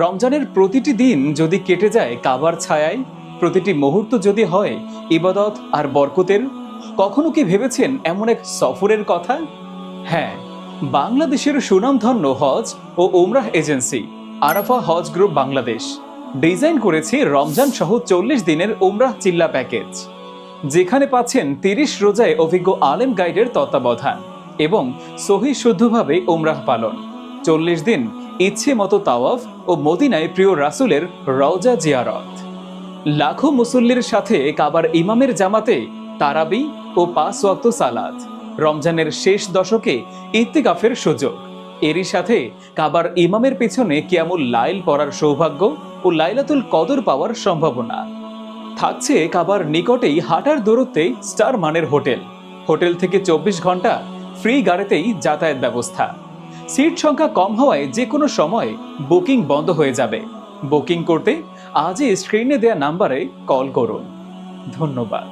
রমজানের প্রতিটি দিন যদি কেটে যায় কাবার ছায়ায়, প্রতিটি মুহূর্ত যদি হয় ইবাদত আর বরকতের, কখনো কি ভেবেছেন এমন এক সফরের কথা? হ্যাঁ বাংলাদেশের সুনামধন্য হজ ও Umrah agency, Arafa Hajj group Bangladesh, design করেছে রমজান সহ চল্লিশ দিনের ওমরাহ চিল্লা প্যাকেজ, যেখানে পাচ্ছেন তিরিশ রোজায় অভিজ্ঞ আলেম গাইডের তত্ত্বাবধান এবং সহি শুদ্ধভাবে ওমরাহ পালন। চল্লিশ দিন ইচ্ছে মতো তাওয়াফ ও মদিনায় প্রিয় রাসুলের রওজা জিয়ারত। লাখো মুসল্লির সাথে কাবার ইমামের জামাতে তারাবি ও পাঁচ ওয়াক্ত সালাদ রমজানের শেষ দশকে ইত্তিকাফের সুযোগ। এরই সাথে কাবার ইমামের পিছনে কিয়ামুল লাইল পড়ার সৌভাগ্য ও লাইলাতুল কদর পাওয়ার সম্ভাবনা। থাকছে কাবার নিকটেই হাঁটার দূরত্বে স্টার মানের হোটেল। হোটেল থেকে চব্বিশ ঘণ্টা ফ্রি গাড়িতেই যাতায়াত ব্যবস্থা। সিট সংখ্যা কম হওয়ায় যে কোনো সময় বুকিং বন্ধ হয়ে যাবে। বুকিং করতে আজই স্ক্রিনে দেওয়া নাম্বারে কল করুন। ধন্যবাদ।